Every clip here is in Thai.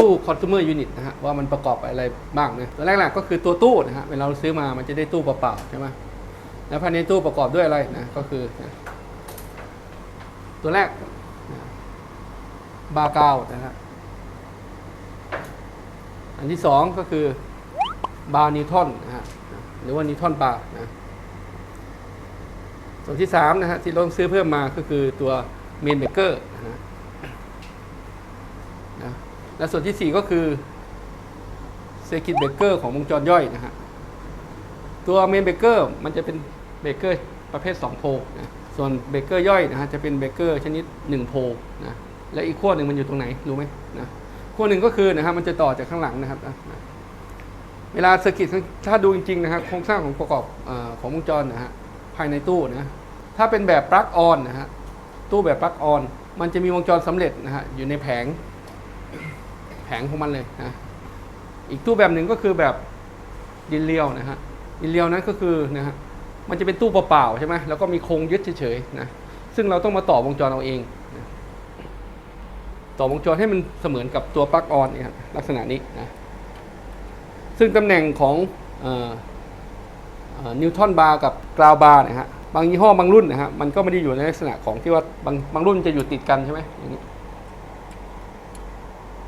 ตู้ consumer unit นะฮะว่ามันประกอบอะไรบ้างนะตัวแรกๆก็คือตัวตู้นะฮะเวลาเราซื้อมามันจะได้ตู้เปล่าๆใช่ไหมแล้วภายในตู้ประกอบด้วยอะไรนะก็คือนะตัวแรกนะบาร์กาวนะฮะอันที่สองก็คือบาร์นิวทอนนะฮะหรือว่านิวทอนบาร์นะส่วนที่สามนะฮะที่เราต้องซื้อเพิ่มมาก็คือตัวเมนเบเกอร์นะฮะ และส่วนที่ 4 ก็คือเซคิตเบเกอร์ของวงจรย่อยนะฮะตัวเมนเบเกอร์มันจะเป็นเบเกอร์ประเภท 2 โพลนะส่วนเบเกอร์ย่อยนะฮะจะเป็นเบเกอร์ชนิด 1 โพลนะและอีกขั้วหนึ่งมันอยู่ตรงไหนรู้ไหมนะขั้วหนึ่งก็คือนะครับมันจะต่อจากข้างหลังนะครับนะนะเวลาเซอร์กิตถ้าดูจริงๆนะครับโครงสร้างของประกอบอของวงจรนะฮะภายในตู้นะถ้าเป็นแบบปลั๊กออนนะฮะตู้แบบปลั๊กออน มันจะมีวงจรสำเร็จนะฮะอยู่ในแผง แผงของมันเลยนะอีกตู้แบบหนึ่งก็คือแบบดินเลียวนะฮะดินเลียวนั้นก็คือนะฮะมันจะเป็นตู้เปล่าๆใช่ไหมแล้วก็มีโครงยึดเฉยๆนะซึ่งเราต้องมาต่อวงจรเอาเองนะต่อวงจรให้มันเสมือนกับตัวปลั๊กออนเนี่ยครับลักษณะนี้นะซึ่งตำแหน่งของนิวทอนบาร์กับกราวบาร์นะฮะบางยี่ห้อบางรุ่นนะฮะมันก็ไม่ได้อยู่ในลักษณะของที่ว่าบางบางรุ่นจะอยู่ติดกันใช่ไหมอย่างนี้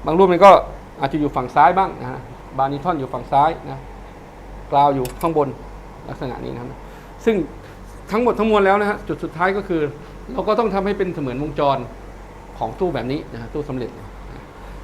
บางรูปมันก็อาจจะอยู่ฝั่งซ้ายบ้างนะฮะบานิทอนอยู่ฝั่งซ้ายนะกราวอยู่ข้างบนลักษณะนี้นะครับ ซึ่งทั้งหมดทั้งมวลแล้วนะฮะจุดสุดท้ายก็คือ เราก็ต้องทำให้เป็นเสมือนวงจรของตู้แบบนี้นะฮะตู้สำเร็จ